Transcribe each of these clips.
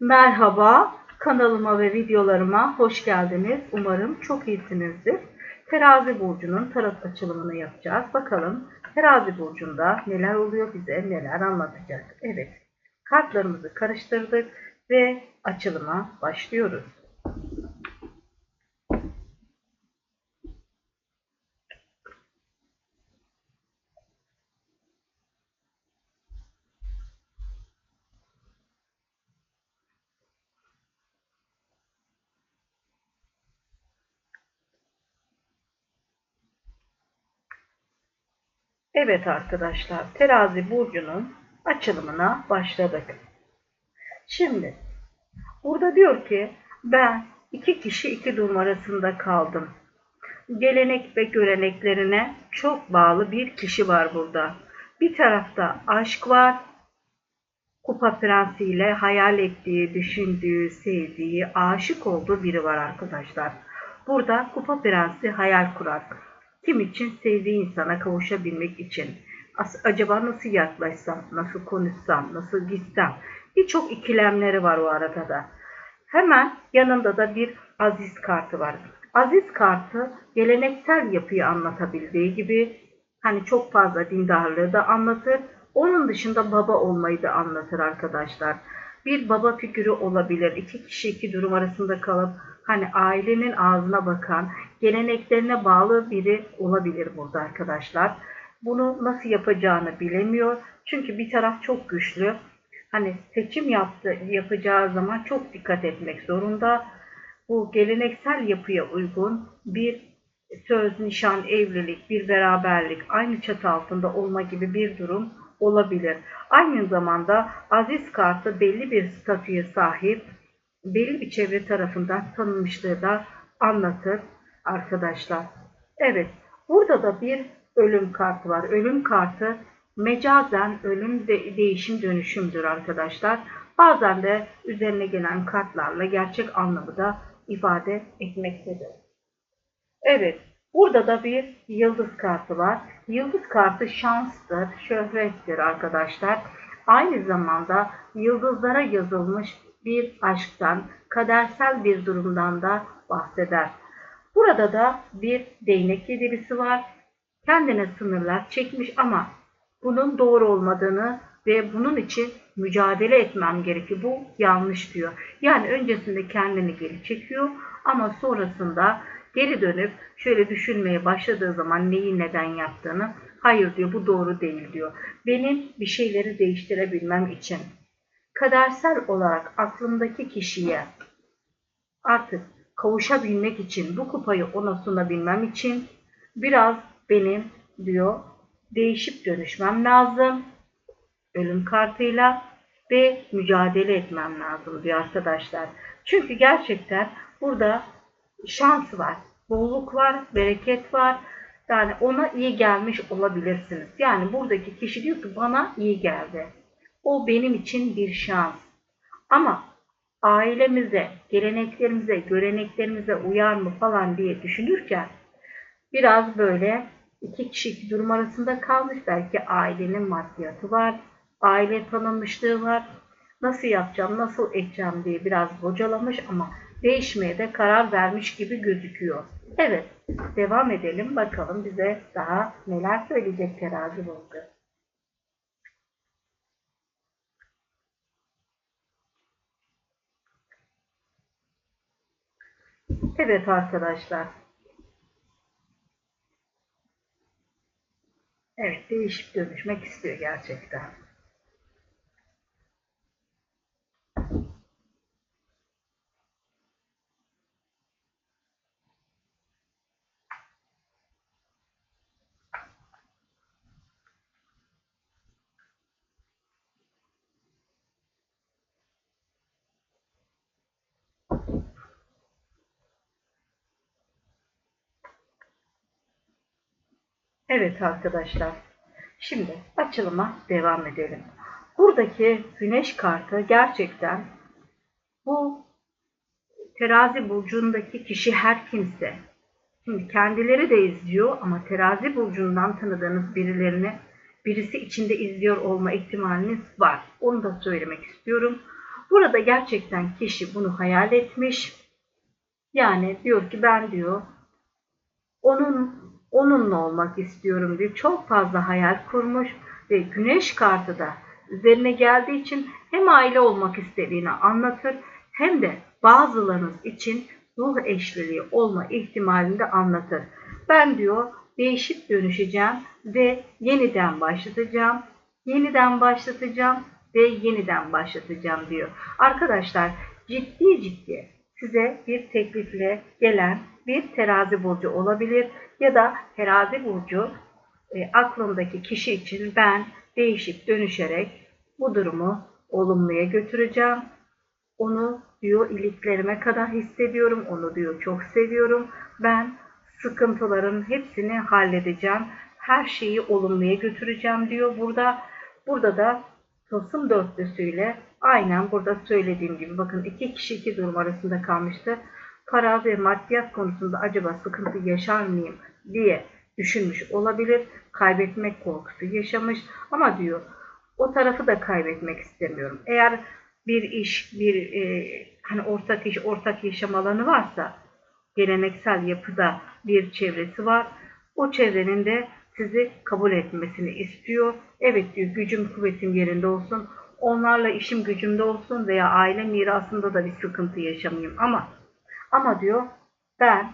Merhaba, kanalıma ve videolarıma hoş geldiniz. Umarım çok iyisinizdir. Terazi burcunun tarot açılımını yapacağız. Bakalım Terazi burcunda neler oluyor bize, neler anlatacak. Evet, kartlarımızı karıştırdık ve açılıma başlıyoruz. Evet arkadaşlar, terazi burcunun açılımına başladık. Şimdi burada diyor ki ben iki kişi iki durum arasında kaldım. Gelenek ve göreneklerine çok bağlı bir kişi var burada. Bir tarafta aşk var. Kupa prensiyle hayal ettiği, düşündüğü, sevdiği, aşık olduğu biri var arkadaşlar. Burada kupa prensi hayal kurar. Kim için? Sevdiği insana kavuşabilmek için. As- acaba nasıl yaklaşsam, nasıl konuşsam, nasıl gitsem? Birçok ikilemleri var o arada da. Hemen yanında da bir aziz kartı var. Aziz kartı geleneksel yapıyı anlatabildiği gibi hani çok fazla dindarlığı da anlatır. Onun dışında baba olmayı da anlatır arkadaşlar. Bir baba figürü olabilir. İki kişi iki durum arasında kalıp hani ailenin ağzına bakan, geleneklerine bağlı biri olabilir burada arkadaşlar. Bunu nasıl yapacağını bilemiyor. Çünkü bir taraf çok güçlü. Hani seçim yaptı, yapacağı zaman çok dikkat etmek zorunda. Bu geleneksel yapıya uygun bir söz, nişan, evlilik, bir beraberlik, aynı çatı altında olma gibi bir durum olabilir. Aynı zamanda aziz kartı belli bir statüye sahip, belli bir çevre tarafından tanınmışlığı da anlatır arkadaşlar. Evet, burada da bir ölüm kartı var. Ölüm kartı mecazen ölüm de değişim dönüşümdür arkadaşlar. Bazen de üzerine gelen kartlarla gerçek anlamı da ifade etmektedir. Evet, burada da bir yıldız kartı var. Yıldız kartı şanstır, şöhrettir arkadaşlar. Aynı zamanda yıldızlara yazılmış bir aşktan, kadersel bir durumdan da bahseder. Burada da bir değnek yedilisi var. Kendine sınırlar çekmiş ama bunun doğru olmadığını ve bunun için mücadele etmem gerekiyor. Bu yanlış diyor. Yani öncesinde kendini geri çekiyor ama sonrasında geri dönüp şöyle düşünmeye başladığı zaman neyi neden yaptığını hayır diyor bu doğru değil diyor. Benim bir şeyleri değiştirebilmem için kadersel olarak aklımdaki kişiye artık kavuşabilmek için bu kupayı ona sunabilmem için biraz benim diyor değişip dönüşmem lazım ölüm kartıyla ve mücadele etmem lazım diyor arkadaşlar. Çünkü gerçekten burada şans var, bolluk var, bereket var. Yani ona iyi gelmiş olabilirsiniz. Yani buradaki kişi diyor ki bana iyi geldi. O benim için bir şans. Ama ailemize, geleneklerimize, göreneklerimize uyar mı falan diye düşünürken biraz böyle iki kişi iki durum arasında kalmış. Belki ailenin maddiyatı var, aile tanınmışlığı var. Nasıl yapacağım, nasıl edeceğim diye biraz bocalamış ama değişmeye de karar vermiş gibi gözüküyor. Evet, devam edelim bakalım bize daha neler söyleyecek terazi burcu. Evet arkadaşlar. Evet değişip dönüşmek istiyor gerçekten. Evet arkadaşlar. Şimdi açılıma devam edelim. Buradaki güneş kartı gerçekten bu terazi burcundaki kişi her kimse. Şimdi kendileri de izliyor ama terazi burcundan tanıdığınız birilerini birisi içinde izliyor olma ihtimaliniz var. Onu da söylemek istiyorum. Burada gerçekten kişi bunu hayal etmiş. Yani diyor ki ben diyor onun onunla olmak istiyorum diyor. Çok fazla hayal kurmuş ve güneş kartı da üzerine geldiği için hem aile olmak istediğini anlatır hem de bazılarınız için ruh eşliliği olma ihtimalini de anlatır. Ben diyor değişip dönüşeceğim ve yeniden başlatacağım. Yeniden başlatacağım ve yeniden başlatacağım diyor. Arkadaşlar ciddi ciddi size bir teklifle gelen bir terazi burcu olabilir ya da terazi burcu e, aklındaki kişi için ben değişip dönüşerek bu durumu olumluya götüreceğim. Onu diyor iliklerime kadar hissediyorum. Onu diyor çok seviyorum. Ben sıkıntıların hepsini halledeceğim. Her şeyi olumluya götüreceğim diyor burada. Burada da Tılsım dörtlüsüyle aynen burada söylediğim gibi bakın iki kişi iki durum arasında kalmıştı. Para ve maddiyat konusunda acaba sıkıntı yaşar mıyım diye düşünmüş olabilir. Kaybetmek korkusu yaşamış ama diyor o tarafı da kaybetmek istemiyorum. Eğer bir iş, bir e, hani ortak iş, ortak yaşam alanı varsa geleneksel yapıda bir çevresi var. O çevrenin de sizi kabul etmesini istiyor. Evet diyor gücüm kuvvetim yerinde olsun. Onlarla işim gücümde olsun veya aile mirasında da bir sıkıntı yaşamayayım ama ama diyor ben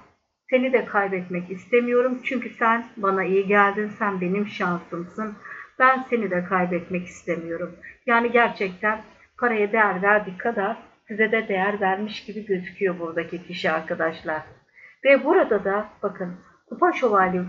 seni de kaybetmek istemiyorum çünkü sen bana iyi geldin, sen benim şansımsın. Ben seni de kaybetmek istemiyorum. Yani gerçekten paraya değer verdiği kadar size de değer vermiş gibi gözüküyor buradaki kişi arkadaşlar. Ve burada da bakın kupa şövalye,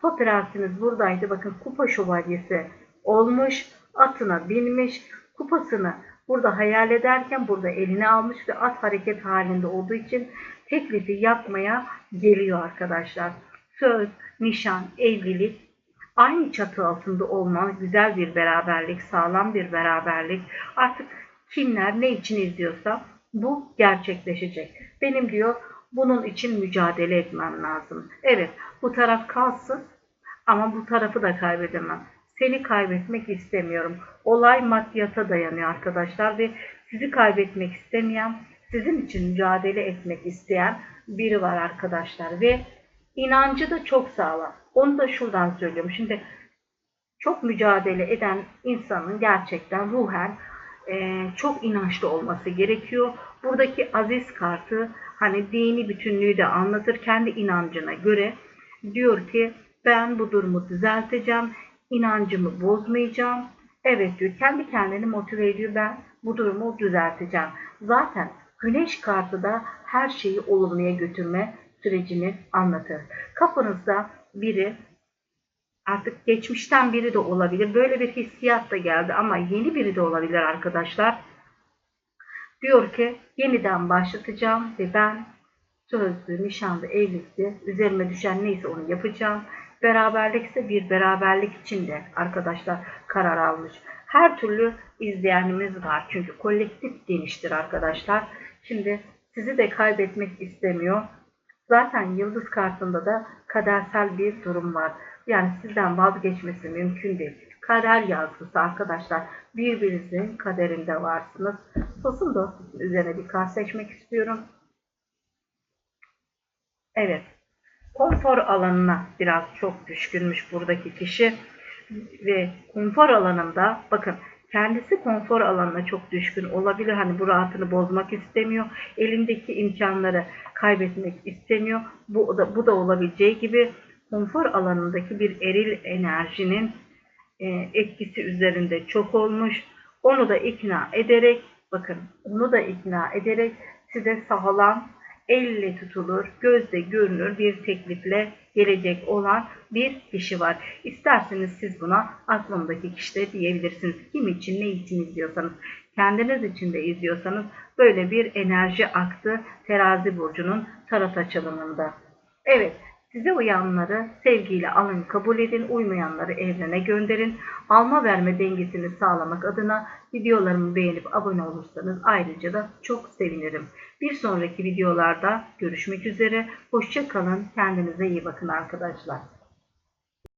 kupa prensimiz buradaydı. Bakın kupa şövalyesi olmuş, atına binmiş, kupasını burada hayal ederken burada eline almış ve at hareket halinde olduğu için teklifi yapmaya geliyor arkadaşlar. Söz, nişan, evlilik aynı çatı altında olma, güzel bir beraberlik, sağlam bir beraberlik. Artık kimler ne için izliyorsa bu gerçekleşecek. Benim diyor bunun için mücadele etmem lazım. Evet bu taraf kalsın ama bu tarafı da kaybedemem. Seni kaybetmek istemiyorum. Olay maddiyata dayanıyor arkadaşlar ve sizi kaybetmek istemeyen, sizin için mücadele etmek isteyen biri var arkadaşlar ve inancı da çok sağlam. Onu da şuradan söylüyorum. Şimdi çok mücadele eden insanın gerçekten ruhen e, çok inançlı olması gerekiyor. Buradaki aziz kartı hani dini bütünlüğü de anlatır. Kendi inancına göre diyor ki ben bu durumu düzelteceğim. inancımı bozmayacağım. Evet diyor kendi kendini motive ediyor. Ben bu durumu düzelteceğim. Zaten güneş kartı da her şeyi olumluya götürme sürecini anlatır. Kapınızda biri artık geçmişten biri de olabilir. Böyle bir hissiyat da geldi ama yeni biri de olabilir arkadaşlar. Diyor ki yeniden başlatacağım ve ben sözlü, nişanlı, evlilikte üzerime düşen neyse onu yapacağım. Beraberlikse bir beraberlik için de arkadaşlar karar almış. Her türlü izleyenimiz var. Çünkü kolektif geniştir arkadaşlar. Şimdi sizi de kaybetmek istemiyor. Zaten yıldız kartında da kadersel bir durum var. Yani sizden vazgeçmesi mümkün değil. Kader yazgısı arkadaşlar. Birbirinizin kaderinde varsınız. Sosun dostluk üzerine bir kart seçmek istiyorum. Evet. Konfor alanına biraz çok düşkünmüş buradaki kişi. Ve konfor alanında bakın kendisi konfor alanına çok düşkün olabilir. Hani bu rahatını bozmak istemiyor. Elindeki imkanları kaybetmek istemiyor. Bu da, bu da olabileceği gibi konfor alanındaki bir eril enerjinin e, etkisi üzerinde çok olmuş. Onu da ikna ederek, bakın onu da ikna ederek size sağlam, elle tutulur, gözde görünür bir teklifle gelecek olan bir kişi var. İsterseniz siz buna aklımdaki kişi de diyebilirsiniz. Kim için, ne için izliyorsanız, kendiniz için de izliyorsanız böyle bir enerji aktı terazi burcunun tarot açılımında. Evet, Size uyanları sevgiyle alın, kabul edin, uymayanları evrene gönderin. Alma verme dengesini sağlamak adına videolarımı beğenip abone olursanız ayrıca da çok sevinirim. Bir sonraki videolarda görüşmek üzere. Hoşça kalın. Kendinize iyi bakın arkadaşlar.